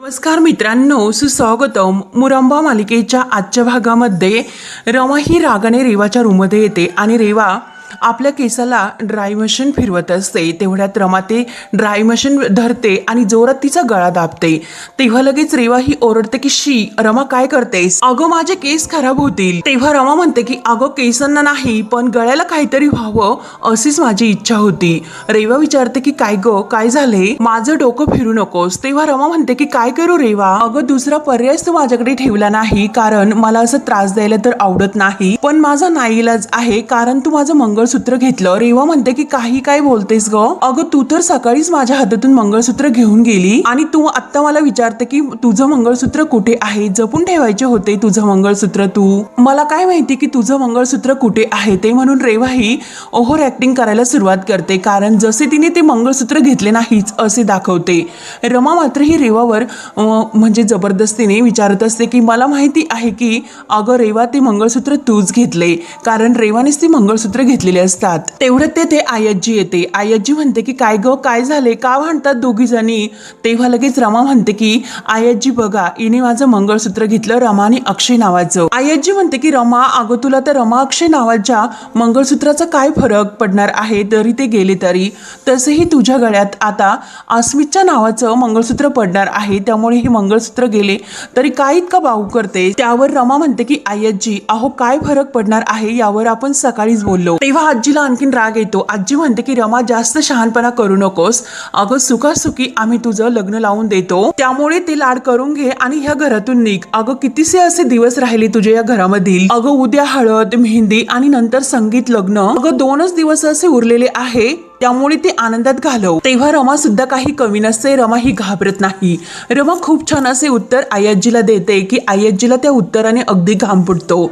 नमस्कार मित्रांनो सुस्वागतम. मुरंबा मालिकेच्या आजच्या भागामध्ये रमा ही रागाने रेवाच्या रूममध्ये येते आणि रेवा आपल्या केसाला ड्राय मशीन फिरवत असते तेवढ्यात रमा ते ड्राय मशीन धरते आणि जोरात तिचा गळा दाबते. तेव्हा लगेच रेवा ही ओरडते की शी रमा काय करतेस? अगं माझे केस खराब होतील. तेव्हा रमा म्हणते की अगं केसांना नाही पण गळ्याला काहीतरी व्हावं अशीच माझी इच्छा होती. रेवा विचारते की काय ग? काय झाले? माझं डोकं फिरू नकोस. तेव्हा रमा म्हणते की काय करू रेवा? अगं दुसरा पर्यायच तू माझ्याकडे ठेवला नाही कारण मला असं त्रास द्यायला तर आवडत नाही पण माझा नाईलाज आहे कारण तू माझं मंगळसूत्र घेतलं. रेवा म्हणते की काही काय बोलतेस ग? अगं तू तर सकाळीच माझ्या हातातून मंगळसूत्र घेऊन गेली आणि तू आता मला विचारते की तुझं मंगळसूत्र कुठे आहे? जपून ठेवायचे होते तुझं मंगळसूत्र तू? मला काय माहिती की तुझं मंगळसूत्र कुठे आहे? ते म्हणून रेवा ही ओव्हर ऍक्टिंग करायला सुरुवात करते. कारण जसे तिने ते मंगळसूत्र घेतले नाहीच असे दाखवते. रमा मात्र ही रेवावर म्हणजे जबरदस्तीने विचारत असते की मला माहिती आहे की अगं रेवा ते मंगळसूत्र तूच घेतले. कारण रेवानेच ती मंगळसूत्र घेतले गेले असतात. तेवढ्यात तेथे आयजी येते. आयजी म्हणते की काय ग? काय झाले का म्हणतात दोघी जणी? तेव्हा लगेच रमा म्हणते की आयजी बघा हिने माझं मंगळसूत्र घेतलं रमा आणि अक्षय नावाचं. आयजी म्हणते की रमा अगं तुला तर रमा अक्षय नावाच्या मंगळसूत्राचा काय फरक पडणार आहे? तरी ते गेले तरी. तसेही तुझ्या गळ्यात आता अस्मितच्या नावाचं मंगळसूत्र पडणार आहे. त्यामुळे हे मंगळसूत्र गेले तरी काय इतका भाऊ करते? त्यावर रमा म्हणते की आयजी अहो काय फरक पडणार आहे? यावर आपण सकाळीच बोललो. तेव्हा आजीला आणखीन राग येतो. आजी म्हणते की रमा जास्त शहाणपणा करू नकोस. अगं सुखासुखी आम्ही तुझं लग्न लावून देतो. त्यामुळे ते लाड करून घे आणि ह्या घरातून निघ. अगं कितीसे असे दिवस राहिले तुझ्या या घरामधील? अगं उद्या हळद मेहंदी आणि नंतर संगीत लग्न. अगं दोनच दिवस असे उरलेले आहे. त्यामुळे ते आनंदात घालव. तेव्हा रमा सुद्धा काही कमी नसते. रमा ही घाबरत नाही. रमा खूप छान असे उत्तर आयाजीला देते की आयाजीला त्या उत्तराने अगदी घाम फुटतो.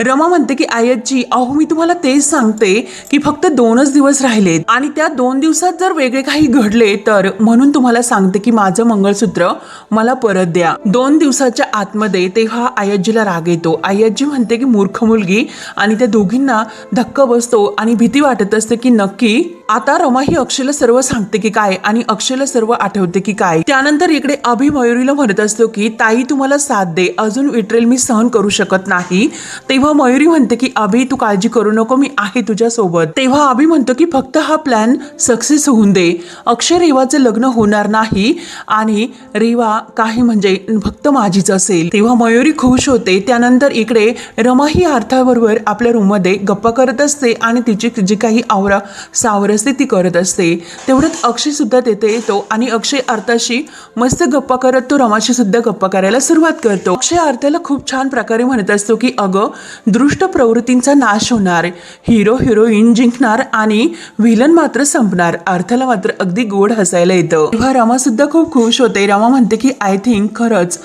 रमा म्हणते की आयतजी अहो मी तुम्हाला तेच सांगते की फक्त दोनच दिवस राहिलेत. आणि त्या दोन दिवसात जर वेगळे काही घडले तर म्हणून तुम्हाला सांगते की माझं मंगळसूत्र मला परत द्या. दोन दिवसाच्या आतमध्ये तेव्हा आयतजीला राग येतो. आयतजी म्हणते की मूर्ख मुलगी. आणि त्या दोघींना धक्का बसतो आणि भीती वाटत असते की नक्की आता रमा ही अक्षयला सर्व सांगते की काय आणि अक्षयला सर्व आठवते की काय. त्यानंतर इकडे अभि मयुरीला म्हणत असतो की ताई तुम्हाला साथ दे. अजून विट्रेल मी सहन करू शकत नाही. तेव्हा मयुरी म्हणते की अभि तू काळजी करू नको. मी आहे तुझ्या सोबत तेव्हा अभि म्हणतो की फक्त हा प्लॅन सक्सेस होऊन दे. अक्षय रेवाचं लग्न होणार नाही आणि रेवा काही म्हणजे फक्त माझीच असेल. तेव्हा मयुरी खुश होते. त्यानंतर इकडे रमा ही अर्थाबरोबर आपल्या रूममध्ये गप्पा करत असते आणि तिची जी काही आवरा सावर असते ती करत असते. तेवढ्यात अक्षय सुद्धा तेथे येतो आणि अक्षय अर्थाशी मस्त गप्पा करत तो रमाशी सुद्धा गप्पा करायला सुरुवात करतो. अक्षय अर्थाला खूप छान प्रकारे म्हणत असतो की अगं दृष्ट प्रवृत्तींचा नाश होणार हिरो हिरोईन जिंकणार आणि व्हिलन मात्र संपणार. अर्थाला मात्र अगदी गोड हसायला येतं. तेव्हा रमा सुद्धा खूप खुश होते. रमा म्हणते की आय थिंक खरंच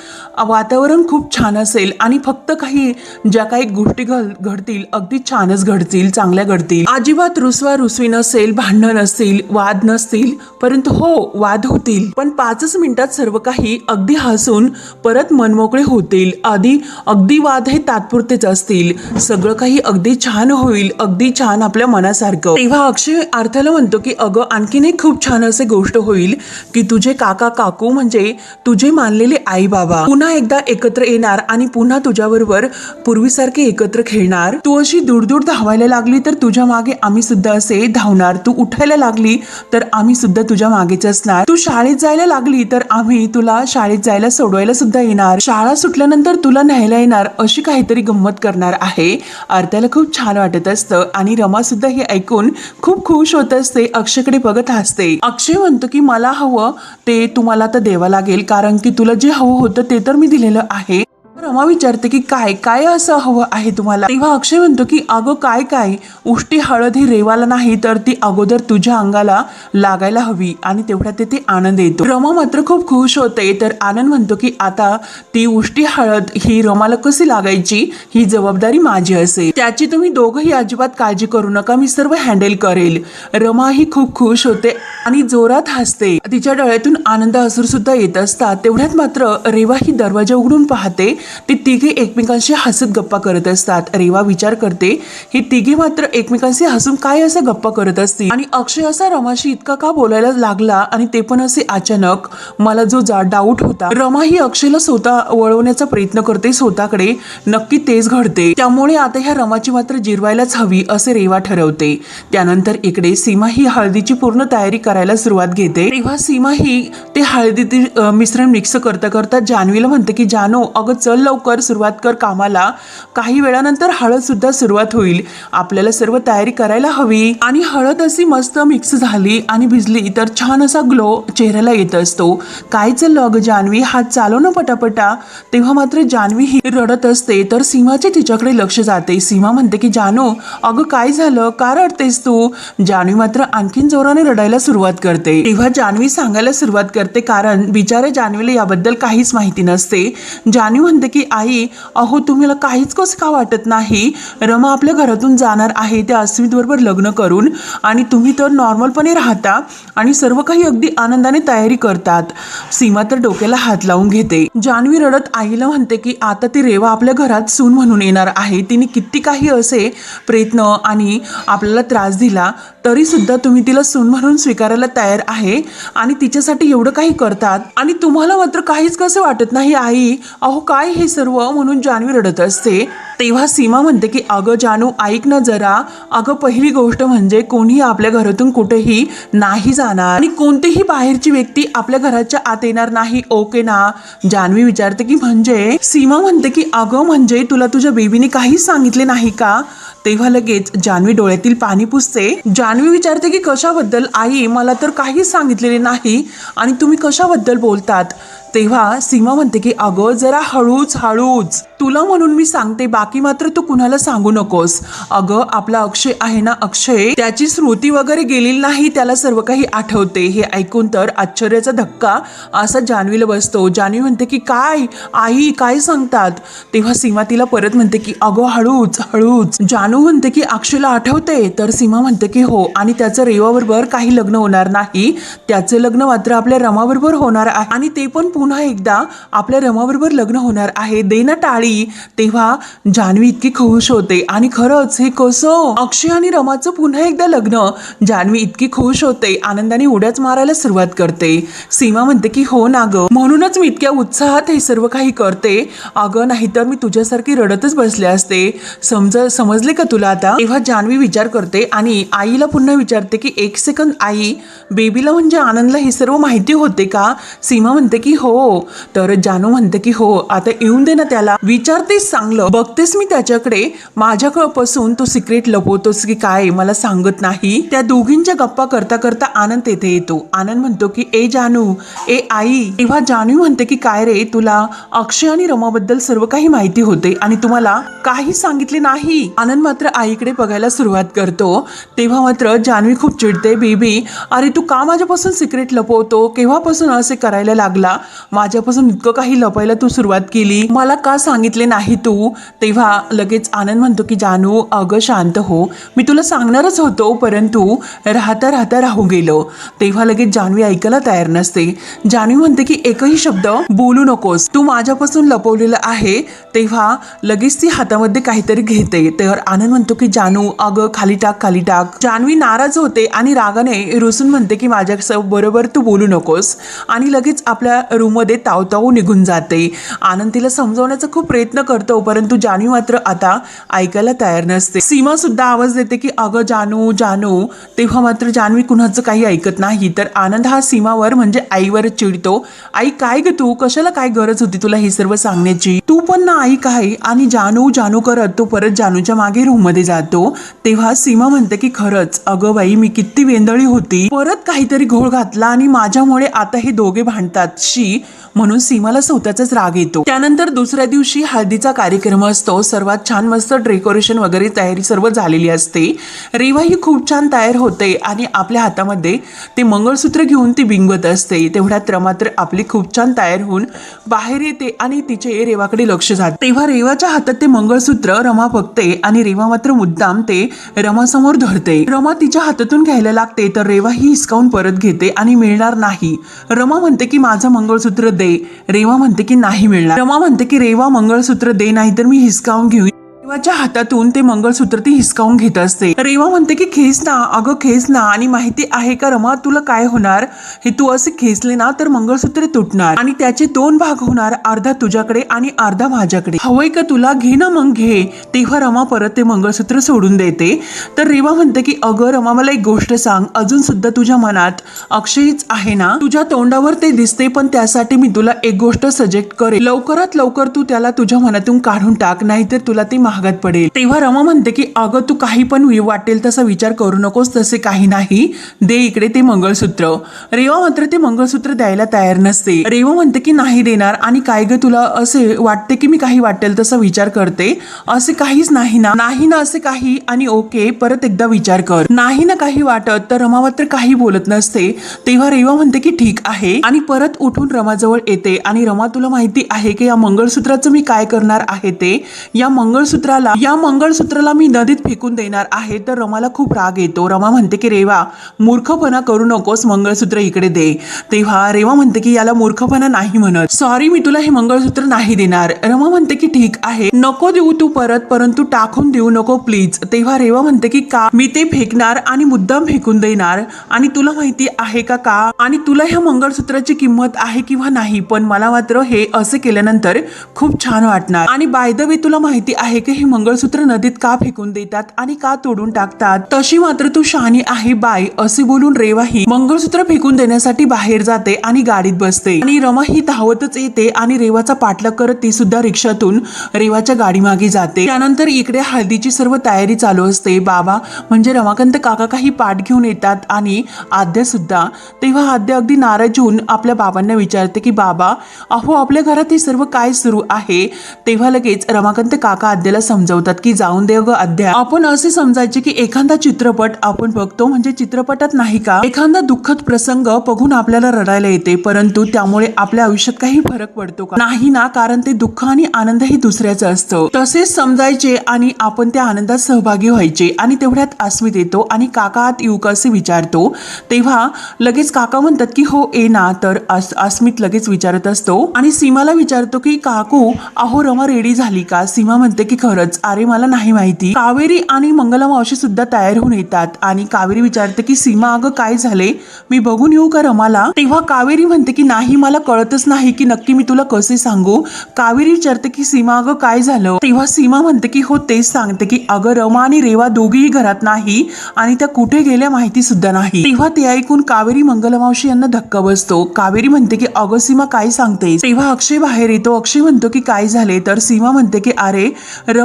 वातावरण खूप छान असेल आणि फक्त काही ज्या काही गोष्टी घड घडतील अगदी छानच घडतील चांगल्या घडतील. अजिबात रुसवा रुसवी नसेल भांडण नसतील वाद नसतील परंतु हो वाद होतील. पण पाचच मिनिटात सर्व काही अगदी हसून परत मनमोकळे होतील. आधी अगदी वाद हे तात्पुरतेच असतील. सगळं काही अगदी छान होईल अगदी छान आपल्या मनासारखं. तेव्हा अक्षय अर्थाला म्हणतो की अगं आणखीन एक खूप छान असे गोष्ट होईल की तुझे काका काकू म्हणजे तुझे मानलेले आई बाबा पुन्हा एकदा एकत्र येणार आणि पुन्हा तुझ्याबरोबर पूर्वीसारखे एकत्र खेळणार. तू अशी दूर दूर धावायला लागली तर तुझ्या मागे आम्ही सुद्धा असे धावणार. तू उठायला लागली तर आम्ही सुद्धा तुझ्या मागेच असणार. तू शाळेत जायला लागली तर आम्ही तुला शाळेत जायला सोडवायला सुद्धा येणार. शाळा सुटल्यानंतर तुला न्यायला येणार अशी काहीतरी गंमत करणार आहे. आरत्याला खूप छान वाटत असतं आणि रमा सुद्धा हे ऐकून खूप खुश होत असते अक्षयकडे बघत हसते. अक्षय म्हणतो की मला हवं ते तुम्हाला आता द्यावं लागेल कारण की तुला जे हवं होतं ते तर मी दिलेलं आहे. रमा विचारते की काय काय असं हवं आहे तुम्हाला? तेव्हा अक्षय म्हणतो की अगं काय काय? उष्टी हळद ही रेवाला नाही तर ती अगोदर तुझ्या अंगाला लागायला हवी. आणि तेवढ्या ते आनंद येतो. रमा मात्र खूप खुश होते. तर आनंद म्हणतो की आता ती उष्टी हळद ही रमाला कशी लागायची? ही जबाबदारी माझी असेल. त्याची तुम्ही दोघंही अजिबात काळजी करू नका. मी सर्व हँडल करेल. रमा ही खूप खुश होते आणि जोरात हसते. तिच्या डोळ्यातून आनंद असूर सुद्धा येत असतात. तेवढ्यात मात्र रेवा ही दरवाजा उघडून पाहते. ते तिघे एकमेकांशी हसत गप्पा करत असतात. रेवा विचार करते ही तिघे मात्र एकमेकांशी हसून काय असं गप्पा करत असतील? आणि अक्षय असा रमाशी इतका का बोलायला लागला? आणि ते पण असे अचानक मला जो जा डाऊट होता. रमा ही अक्षयला स्वतः वळवण्याचा प्रयत्न करते स्वतःकडे नक्की तेच घडते. त्यामुळे आता ह्या रमाची मात्र जिरवायलाच हवी असे रेवा ठरवते. त्यानंतर इकडे सीमा ही हळदीची पूर्ण तयारी करायला सुरुवात घेते. तेव्हा सीमा ही ते हळदीतील मिश्रण मिक्स करता करता जान्हवीला म्हणते की जानो अगं चल लवकर सुरुवात कर कामाला. काही वेळानंतर हळद सुद्धा सुरुवात होईल. आपल्याला सर्व तयारी करायला हवी. आणि हळद अशी मस्त मिक्स झाली आणि भिजली तर छान असा ग्लो चेहऱ्याला येत असतो. काय चाललं अगं जान्हवी हात चालव ना पटापटा. तेव्हा मात्र जान्हवी ही रडत असते. तर सीमाचे तिच्याकडे लक्ष जाते. सीमा म्हणते की जानू अगं काय झालं? का रडतेस तू? जान्हवी मात्र आणखीन जोराने रडायला सुरुवात करते. तेव्हा जान्हवी सांगायला सुरुवात करते कारण बिचारे जान्हवीला याबद्दल काहीच माहिती नसते. जान्हवी म्हणते की आई अहो तुम्हाला काहीच कसं का वाटत नाही? रमा आपल्या घरातून जाणार आहे त्या अस्मितबरोबर लग्न करून आणि तुम्ही तर नॉर्मलपणे राहता आणि सर्व काही अगदी आनंदाने तयारी करतात. सीमा तर डोक्याला हात लावून घेते. जान्हवी रडत आईला म्हणते की आता ती रेवा आपल्या घरात सून म्हणून येणार आहे. तिने किती काही असे प्रयत्न आणि आपल्याला त्रास दिला तरी सुद्धा तुम्ही तिला सून म्हणून स्वीकारायला तयार आहे आणि तिच्यासाठी एवढं काही करतात आणि तुम्हाला मात्र काहीच कसं वाटत नाही आई. अहो काय हे सर्व म्हणून जानवी रडत असते. तेव्हा सीमा म्हणते की अगं जानू ऐक ना जरा. अगं पहिली गोष्ट म्हणजे कोणी आपल्या घरातून कुठेही नाही जाणार आणि कोणतीही बाहेरची व्यक्ती आपल्या घराच्या आत येणार नाही. ओके ना? जानवी विचारते की म्हणजे? सीमा म्हणते की अगं म्हणजे तुला तुझ्या बेबीने काहीच सांगितले नाही का? तेव्हा लगेच जान्हवी डोळ्यातील पाणी पुसते. जान्हवी विचारते की कशाबद्दल? आई मला तर काहीच सांगितलेले नाही आणि तुम्ही कशाबद्दल बोलतात? तेव्हा सीमा म्हणते की अगं जरा हळूच हळूच. तुला म्हणून मी सांगते बाकी मात्र तू कुणाला सांगू नकोस. अगं आपला अक्षय आहे ना अक्षय? त्याची स्मृती वगैरे गेलेली नाही त्याला सर्व काही आठवते. हे ऐकून तर आश्चर्याचा धक्का असा जान्हवीला बसतो. जान्हवी म्हणते की काय? आई काय सांगतात? तेव्हा सीमा तिला परत म्हणते की अगं हळूच हळूच. जानू म्हणते की अक्षयला आठवते. तर सीमा म्हणते की हो. आणि त्याचं रेवाबरोबर काही लग्न होणार नाही. त्याचे लग्न मात्र आपल्या रमाबरोबर होणार आहे. आणि ते पण पुन्हा एकदा आपल्या रमाबरोबर लग्न होणार आहे. दे ना टाळी. तेव्हा जान्हवी इतकी खुश होते. आणि खरंच हे कसं? अक्षय आणि रमाचं पुन्हा एकदा लग्न. जान्हवी इतकी खुश होते. आनंदाने उड्याच मारायला सुरुवात करते. सीमा म्हणते की हो ना ग. म्हणूनच मी इतक्या उत्साहात हे सर्व काही करते. अगं नाहीतर मी तुझ्यासारखी रडतच बसले असते. समज समजले का तुला आता? तेव्हा जान्हवी विचार करते आणि आईला पुन्हा विचारते की एक सेकंद आई बेबीला म्हणजे आनंदला हे सर्व माहिती होते का? सीमा म्हणते की हो हो तर जानू म्हणते की हो आता येऊन दे ना त्याला. विचारतेस चांगलं. बघतेस मी त्याच्याकडे. माझ्यापासून तो सिक्रेट लपवतोस की काय मला सांगत नाही. त्या दोघींच्या गप्पा करता करता आनंद तेथे येतो. आनंद म्हणतो की ए जानू ए आई. तेव्हा जानू म्हणते की काय रे तुला अक्षय आणि रमाबद्दल सर्व काही माहिती होते आणि तुम्हाला काही सांगितले नाही. आनंद मात्र आईकडे बघायला सुरुवात करतो. तेव्हा मात्र जानवी खूप चिडते बेबी अरे तू का माझ्यापासून सिक्रेट लपवतो? केव्हापासून असे करायला लागला? माझ्यापासून इतकं काही लपायला तू सुरुवात केली? मला का सांगितले नाही तू? तेव्हा लगेच आनंद म्हणतो की जानू अगं शांत हो. मी तुला सांगणारच होतो परंतु राहता राहता राहू गेलो. तेव्हा लगेच जानवी ऐकायला तयार नसते. जानवी म्हणते की एकही शब्द बोलू नकोस. तू माझ्यापासून लपवलेलं आहे. तेव्हा लगेच ती हातामध्ये काहीतरी घेते. तर आनंद म्हणतो की जानू अगं खाली टाक खाली टाक. जानवी नाराज होते आणि रागाने रुसून म्हणते की माझ्या बरोबर तू बोलू नकोस. आणि लगेच आपल्या रूममध्ये तावतावू निघून जाते. आनंद तिला समजवण्याचा खूप प्रयत्न करतो परंतु जानवी मात्र आता ऐकायला तयार नसते. सीमा सुद्धा आवाज देते की अगं जानू जानू. तेव्हा मात्र जानवी कुणाचं काही ऐकत नाही. तर आनंद हा सीमावर म्हणजे आईवर चिडतो. आई काय ग तू? कशाला काय गरज होती तुला हे सर्व सांगण्याची? तू पण ना आई काय? आणि जानू जानू करत तो परत जानूच्या मागे रूममध्ये जातो. तेव्हा सीमा म्हणते की खरंच अगं बाई मी किती वेंदळी होती. परत काहीतरी घोळ घातला आणि माझ्यामुळे आता हे दोघे भांडतात. शी म्हणून सीमाला स्वतःचाच राग येतो. त्यानंतर दुसऱ्या दिवशी हळदीचा कार्यक्रम असतो. सर्वात छान मस्त डेकोरेशन वगैरे तयारी सर्व झालेली असते. रेवा ही खूप छान तयार होते आणि आपल्या हातामध्ये ते मंगळसूत्र घेऊन ती बिंगवत असते. तेवढ्यात मात्र आपली खूप छान तयार होऊन बाहेर येते आणि तिचे रेवाकडे लक्ष जाते. तेव्हा रेवाच्या हातात ते मंगळसूत्र रमा बघते आणि रेवा मात्र मुद्दाम ते रमासमोर धरते. रमा तिच्या हातातून घ्यायला लागते तर रेवा ही हिसकावून परत घेते आणि मिळणार नाही. रमा म्हणते की माझं मंगळसूत्र मंगळसूत्र दे. रेवा म्हणते की नाही मिळणार. रमा म्हणते की रेवा मंगळसूत्र दे नाहीतर मी हिसकावून घेऊ रेवाच्या हातातून ते मंगळसूत्र ती हिसकावून घेत असते. रेवा म्हणते की खेच ना अगं खेच ना आणि माहिती आहे का रमा तुला काय होणार? हे तू असे खेचले ना तर मंगळसूत्र तुटणार. आणि त्याचे दोन भाग होणार अर्धा तुझ्याकडे आणि अर्धा माझ्याकडे. हवंय का तुला? घे ना मग घे. तेव्हा रमा परत ते मंगळसूत्र सोडून देते. तर रेवा म्हणते की अगं रमा मला एक गोष्ट सांग. अजून सुद्धा तुझ्या मनात अक्षयच आहे ना? तुझ्या तोंडावर ते दिसते पण त्यासाठी मी तुला एक गोष्ट सजेक्ट करेल लवकरात लवकर तू त्याला तुझ्या मनातून काढून टाक नाहीतर तुला ती महागात पडेल. तेव्हा रमा म्हणते की अगं तू काही पण वाटेल तसा विचार करू नकोस तसे काही नाही. दे इकडे ते मंगळसूत्र. रेवा मात्र ते मंगळसूत्र द्यायला तयार नसते. रेवा म्हणते की नाही देणार. आणि काय ग तुला असे वाटते की मी काही वाटेल तसा विचार करते? असे काहीच नाही ना. नाही ना असे काही. आणि ओके परत एकदा विचार कर. नाही ना काही वाटत. तर रमा मात्र काही बोलत नसते. तेव्हा रेवा म्हणते की ठीक आहे. आणि परत उठून रमाजवळ येते. आणि रमा तुला माहिती आहे की या मंगळसूत्राचं मी काय करणार आहे ते? या मंगळसूत्र मंगळसूत्राला या मंगळसूत्राला मी नदीत फेकून देणार आहे. तर रमाला खूप राग येतो. रमा म्हणते की रेवा मूर्खपणा करू नकोस मंगळसूत्र इकडे दे. तेव्हा रेवा म्हणते की याला मूर्खपणा नाही म्हणत. सॉरी मी तुला हे मंगळसूत्र नाही देणार. रमा म्हणते की ठीक आहे. नको देऊ तू परत परंतु टाकून देऊ नको प्लीज तेव्हा रेवा म्हणते की का? मी ते फेकणार आणि मुद्दाम फेकून देणार. आणि तुला माहिती आहे का का? आणि तुला ह्या मंगळसूत्राची किंमत आहे किंवा नाही? पण मला मात्र हे असे केल्यानंतर खूप छान वाटणार. आणि बाय द वे तुला माहिती आहे की हे मंगळसूत्र नदीत का फेकून देतात आणि का तोडून टाकतात? तशी मात्र तू शहाणी आहे बाय असे बोलून रेवा ही मंगळसूत्र फेकून देण्यासाठी बाहेर जाते आणि गाडीत बसते. आणि रमा ही धावतच येते आणि रेवाचा पाठलाग करत ती सुद्धा रिक्षातून रेवाच्या गाडी मागे जाते. त्यानंतर इकडे हळदीची सर्व तयारी चालू असते. बाबा म्हणजे रमाकांत काका काही पाठ घेऊन येतात आणि आद्या सुद्धा. तेव्हा आद्या अगदी नाराज होऊन आपल्या बाबांना विचारते की बाबा अहो आपल्या घरात हे सर्व काय सुरू आहे? तेव्हा लगेच रमाकांत काका आद्याला समजवतात की जाऊन दे ग अध्याय. आपण असे समजायचे की एखादा चित्रपट आपण बघतो म्हणजे चित्रपटात नाही का? एखादा दुःखद प्रसंग बघून आपल्याला रडायला येते परंतु त्यामुळे आपल्या आयुष्यात काही फरक पडतो का? नाही ना कारण ते दुःख आणि आनंद हे दुसऱ्याचं असतं. तसेच समजायचे आणि आपण त्या आनंदात सहभागी व्हायचे आणि तेवढ्यात अस्मित येतो आणि काका आत येऊ का असे विचारतो. तेव्हा लगेच काका म्हणतात की हो ए ना तर अस- अस्मित लगेच विचारत असतो. आणि सीमाला विचारतो की काकू अहो रमा रेडी झाली का? सीमा म्हणते की खरं खरंच अरे मला नाही माहिती. कावेरी आणि मंगला मावशी सुद्धा तयार होऊन येतात. आणि कावेरी विचारते की सीमा अगं काय झाले? मी बघून येऊ का रमाला? तेव्हा कावेरी म्हणते की नाही मला कळतच नाही की नक्की मी तुला कसे सांगू. कावेरी विचारते की सीमा अगं काय झालं? तेव्हा सीमा म्हणते की हो तेच सांगते की अगं रमा आणि रेवा दोघीही घरात नाही आणि त्या कुठे गेल्या माहिती सुद्धा नाही. तेव्हा ते ऐकून कावेरी मंगलमावशी यांना धक्का बसतो. कावेरी म्हणते की अगं सीमा काय सांगते तेव्हा अक्षय बाहेर येतो. अक्षय म्हणतो की काय झाले? तर सीमा म्हणते की अरे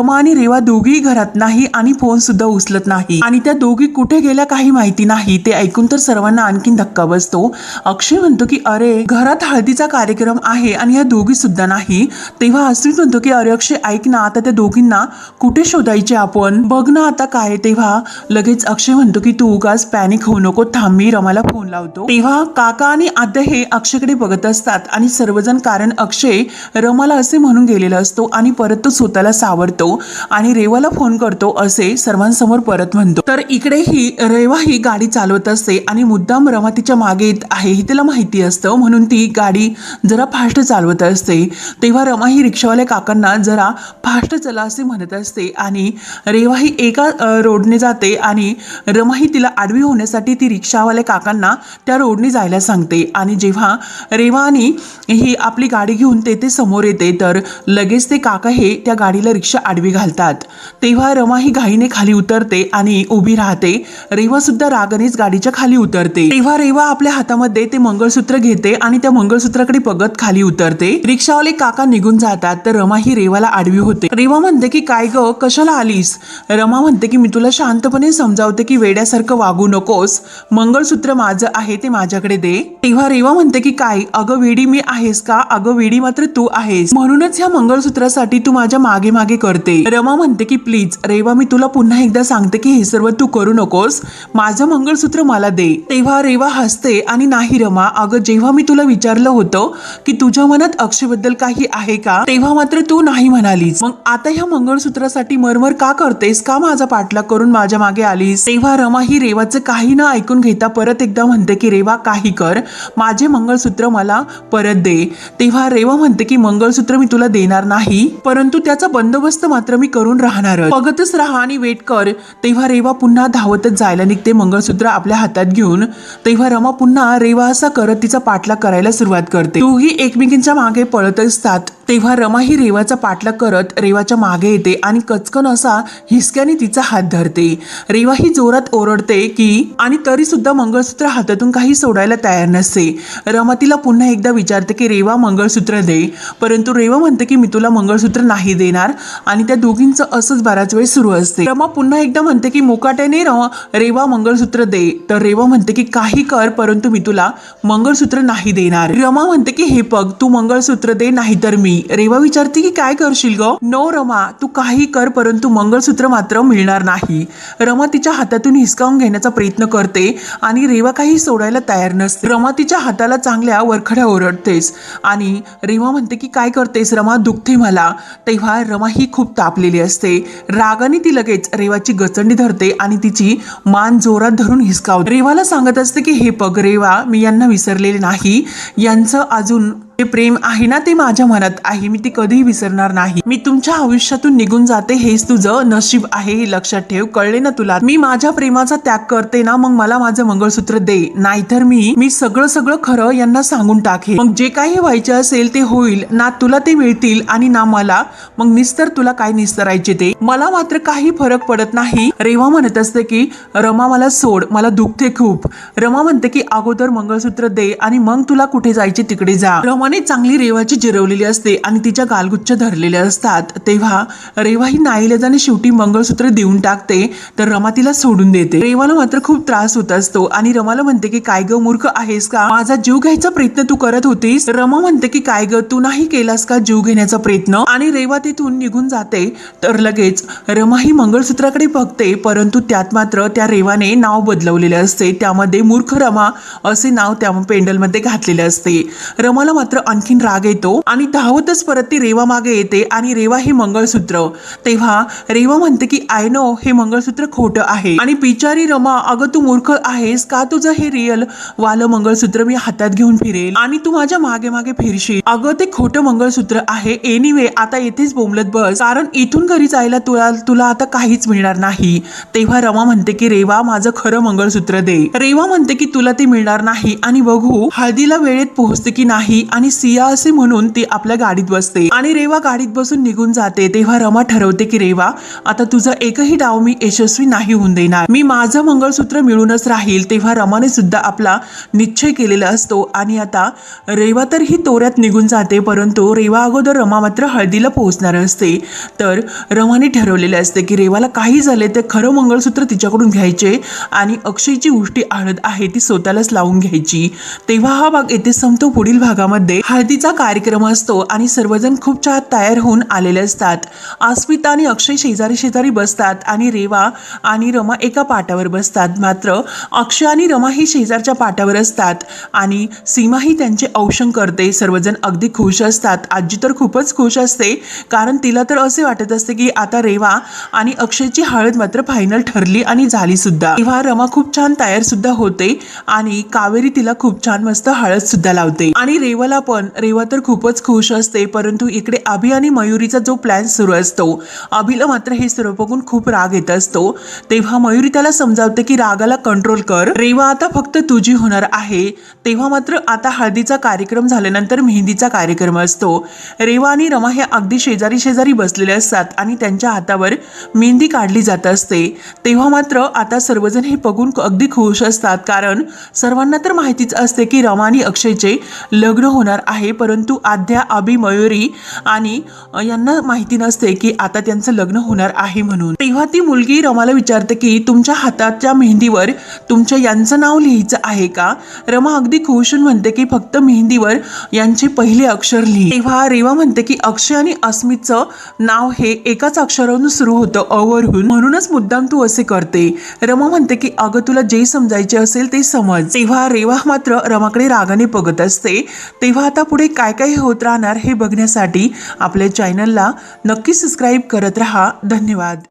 रमा आणि रेवा दोघी घरात नाही आणि फोन सुद्धा उचलत नाही. आणि त्या दोघी कुठे गेल्या काही माहिती नाही. ते ऐकून तर सर्वांना आणखीन धक्का बसतो. अक्षय म्हणतो की अरे घरात हळदीचा कार्यक्रम आहे आणि या दोघी सुद्धा नाही. तेव्हा अस्मित म्हणतो की अरे अक्षय ऐक ना आता त्या दोघींना कुठे शोधायचे आपण? बघ ना आता काय. तेव्हा लगेच अक्षय म्हणतो की तू उगाच पॅनिक होऊ नको थांब मी रमाला फोन लावतो. तेव्हा काका आणि आद्य हे अक्षयकडे बघत असतात आणि सर्वजण कारण अक्षय रमाला असे म्हणून गेलेला असतो आणि परत तो स्वतःला सावरतो. आणि रेवाला फोन करतो असे सर्वांसमोर परत म्हणतो. तर इकडे ही रेवा ही गाडी चालवत असते आणि मुद्दाम रमा तिच्यामागे येत आहे हे तिला माहिती असतं. म्हणून ती गाडी जरा फास्ट चालवत असते. तेव्हा रमा ही रिक्षावाल्या काकांना जरा फास्ट चला असे म्हणत असते आणि रेवा ही एका रोडने जाते आणि रमा ही तिला आडवी होण्यासाठी ती रिक्षावाल्या काकांना त्या रोडने जायला सांगते. आणि जेव्हा रेवा आणि ही आपली गाडी घेऊन तेथे समोर येते तर लगेच ते काका हे त्या गाडीला रिक्षा आडवी घालतात. तेव्हा रमा ही घाईने खाली उतरते आणि उभी राहते. रेवा सुद्धा रागानेच गाडीच्या खाली उतरते. तेव्हा रेवा आपल्या हातामध्ये ते मंगळसूत्र घेते आणि त्या मंगळसूत्राकडे बघत खाली उतरते. रिक्षावाले काका निघून जातात तर रमा ही रेवाला आडवी होते. रेवा म्हणते की काय ग कशाला आलीस? रमा म्हणते की मी तुला शांतपणे समजावते की वेड्यासारखं वागू नकोस. मंगळसूत्र माझं आहे ते माझ्याकडे दे. तेव्हा रेवा म्हणते की काय? अगं वेडी मी आहेस का? अगं वेडी मात्र तू आहेस. म्हणूनच ह्या मंगळसूत्रासाठी तू माझ्या मागे मागे करते करते. रमा म्हणते की प्लीज रेवा मी तुला पुन्हा एकदा सांगते की हे सर्व तू करू नकोस. माझं मंगळसूत्र मला दे. तेव्हा रेवा हसते आणि नाही रमा अगं जेव्हा मी तुला विचारलं होतं की तुझ्या मनात अक्षयबद्दल काही आहे का तेव्हा मात्र तू नाही म्हणालीस. मग आता ह्या मंगळसूत्रासाठी मरमर का करतेस? का माझा पाठलाग करून माझ्या मागे आलीस? तेव्हा रमा ही रेवाचं काही न ऐकून घेता परत एकदा म्हणते की रेवा काही कर. माझे मंगळसूत्र मला परत दे. तेव्हा रेवा म्हणते की मंगळसूत्र मी तुला देणार नाही परंतु त्याचा बंदोबस्त मात्र मी करून राहणार बघतच राहा आणि वेट कर. तेव्हा रेवा पुन्हा धावतच जायला निघते मंगळसूत्र आपल्या हातात घेऊन. तेव्हा रमा पुन्हा रेवा असा करत तिचा पाठलाग करायला सुरुवात करते. दोघी एकमेकींच्या मागे पळत असतात. तेव्हा रमा ही रेवाचा पाठलाग करत रेवाच्या मागे येते आणि कचकन असा हिसक्याने तिचा हात धरते. रेवा ही जोरात ओरडते की आणि तरी सुद्धा मंगळसूत्र हातातून काही सोडायला तयार नसते. रमा तिला पुन्हा एकदा विचारते की रेवा मंगळसूत्र दे. परंतु रेवा म्हणते की मी तुला मंगळसूत्र नाही देणार आणि आणि त्या दोघींचं असंच बराच वेळ सुरू असते. रमा पुन्हा एकदा म्हणते की मुकाट्याने रेवा मंगळसूत्र दे. तर रेवा म्हणते की काही कर परंतु मी तुला मंगळसूत्र नाही देणार. रमा म्हणते की हे पग तू मंगळसूत्र दे नाहीतर मी. रेवा विचारते की काय करशील ग? नो रमा तू काही कर परंतु मंगळसूत्र मात्र मिळणार नाही. रमा तिच्या हातातून हिसकावून घेण्याचा प्रयत्न करते आणि रेवा काही सोडायला तयार नसते. रमा तिच्या हाताला चांगल्या वरखड्या ओरडतेस आणि रेवा म्हणते की काय करतेस रमा? दुखते मला. तेव्हा रमा ही खूप तापलेली असते. रागाने ती लगेच रेवाची गचंडी धरते आणि तिची मान जोरात धरून हिसकावते. रेवाला सांगत असते की हे पग रेवा मी यांना विसरलेले नाही. यांचं अजून जे प्रेम आहे ना ते माझ्या मनात आहे मी ते कधीही विसरणार नाही. मी तुमच्या आयुष्यातून निघून जाते हेच तुझं नशीब आहे हे लक्षात ठेव. कळले ना तुला? मी माझ्या प्रेमाचा त्याग करते ना मग मला माझं मंगळसूत्र दे. नाहीतर मी मी सगळं सगळं खरं यांना सांगून टाके मग जे काही व्हायचे असेल ते होईल. ना तुला ते मिळतील आणि ना मला. मग निस्तर तुला काय निस्तरायचे ते? मला मात्र काही फरक पडत नाही. रेवा म्हणत असते की रमा मला सोड. मला दुखते खूप. रमा म्हणते की अगोदर मंगळसूत्र दे आणि मग तुला कुठे जायचे तिकडे जा. रमाने चांगली रेवाची जिरवलेली असते आणि तिच्या गालगुच्छ धरलेले असतात तेव्हा रेवा ही नाईलाजाने शेवटी मंगळसूत्र देऊन टाकते तर रमा तिला सोडून देते. रेवाला मात्र खूप त्रास होत असतो आणि रमाला म्हणते की काय ग मूर्ख आहेस का? माझा जीव घ्यायचा प्रयत्न तू करत होतीस? रमा म्हणते की काय ग तू नाही केलास का जीव घेण्याचा प्रयत्न? आणि रेवा तिथून निघून जाते तर लगेच रमा ही मंगळसूत्राकडे बघते परंतु त्यात मात्र त्या रेवाने नाव बदलवलेले असते. त्यामध्ये मूर्ख रमा असे नाव त्या पेंडलमध्ये घातलेले असते. रमाला मात्र आणखीन राग येतो आणि धावतच परत ती रेवा मागे येते आणि रेवा हे मंगळसूत्र. तेव्हा रेवा म्हणते की आय नो हे मंगळसूत्र खोटं आहे. आणि बिचारी रमा अगं तू मूर्ख आहेस का तुझं हे रिअल वालं मंगळसूत्र मी हातात घेऊन फिरेल आणि तू माझ्या मागे मागे फिरशील? अगं ते खोटं मंगळसूत्र आहे. एनिवे आता येथेच बोंबलत बस. कारण इथून घरी जायला तुला तुला आता काहीच मिळणार नाही. तेव्हा रमा म्हणते की रेवा माझं खरं मंगळसूत्र दे. रेवा म्हणते की तुला ते मिळणार नाही. आणि बघू हळदीला वेळेत पोहोचते की नाही आणि सिया असे म्हणून ती आपल्या गाडीत बसते. आणि रेवा गाडीत बसून निघून जाते. तेव्हा रमा ठरवते की रेवा आता तुझा एकही डाव मी यशस्वी नाही होऊन देणार. मी माझं मंगळसूत्र मिळूनच राहील. तेव्हा रमाने सुद्धा आपला निश्चय केलेला असतो. आणि आता रेवा तर ही तोऱ्यात निघून जाते परंतु रेवा अगोदर रमा मात्र हळदीला पोहोचणार असते. तर रमाने ठरवलेले असते की रेवाला काही झाले तर खरं मंगळसूत्र तिच्याकडून घ्यायचे आणि अक्षयची गोष्टी हळद आहे ती स्वतःलाच लावून घ्यायची. तेव्हा हा भाग येथे संपतो. पुढील भागामध्ये हळदीचा कार्यक्रम असतो आणि सर्वजण खूप छान तयार होऊन आलेले असतात. अस्मिता आणि अक्षय शेजारी शेजारी बसतात आणि रेवा आणि रमा एका पाटावर बसतात. मात्र अक्षय आणि रमा ही शेजारच्या पाटावर असतात आणि सीमा ही त्यांचे औषण करते. सर्वजण अगदी खुश असतात. आजी तर खूपच खुश असते. कारण तिला तर असे वाटत असते की आता रेवा आणि अक्षयची हळद मात्र फायनल ठरली आणि झाली सुद्धा. तेव्हा रमा खूप छान तयार सुद्धा होते आणि कावेरी तिला खूप छान मस्त हळद सुद्धा लावते. आणि रेवाला पण रेवा तर खूपच खुश असते परंतु इकडे अभि आणि मयुरीचा जो प्लॅन सुरू असतो अभिला मात्र हे सर्व बघून खूप राग येत असतो. तेव्हा मयुरी त्याला समजावते की रागाला कंट्रोल कर. रेवा आता फक्त तुझी होणार आहे. तेव्हा मात्र आता हळदीचा कार्यक्रम झाल्यानंतर मेहंदीचा कार्यक्रम असतो. रेवा आणि रमा हे अगदी शेजारी शेजारी बसलेले असतात आणि त्यांच्या हातावर मेहंदी काढली जात असते. तेव्हा मात्र आता सर्वजण हे बघून अगदी खुश असतात कारण सर्वांना तर माहितीच असते की रमा आणि अक्षयचे लग्न होणार होणार आहे. परंतु आद्या अभि मयुरी आणि यांना माहिती नसते की आता त्यांचं लग्न होणार आहे म्हणून. तेव्हा ती मुलगी रमाला विचारते की तुमच्या हाताच्या मेहंदीवर तुमच्या यांचं नाव लिहायचं आहे का? रमा अगदी खुश म्हणते की फक्त मेहंदीवर यांचे पहिले अक्षर लिही. तेव्हा रेवा म्हणते की अक्षय आणि अस्मितचं नाव हे एकाच अक्षरावरून सुरू होतं अवरून म्हणूनच मुद्दाम तू असे करते. रमा म्हणते की अगं तुला जे समजायचे असेल ते समज. तेव्हा रेवा मात्र रमाकडे रागाने बघत असते. तेव्हा तेव्हा आता पुढे काय काय होत राहणार हे बघण्यासाठी आपल्या चॅनलला नक्की सबस्क्राईब करत राहा. धन्यवाद.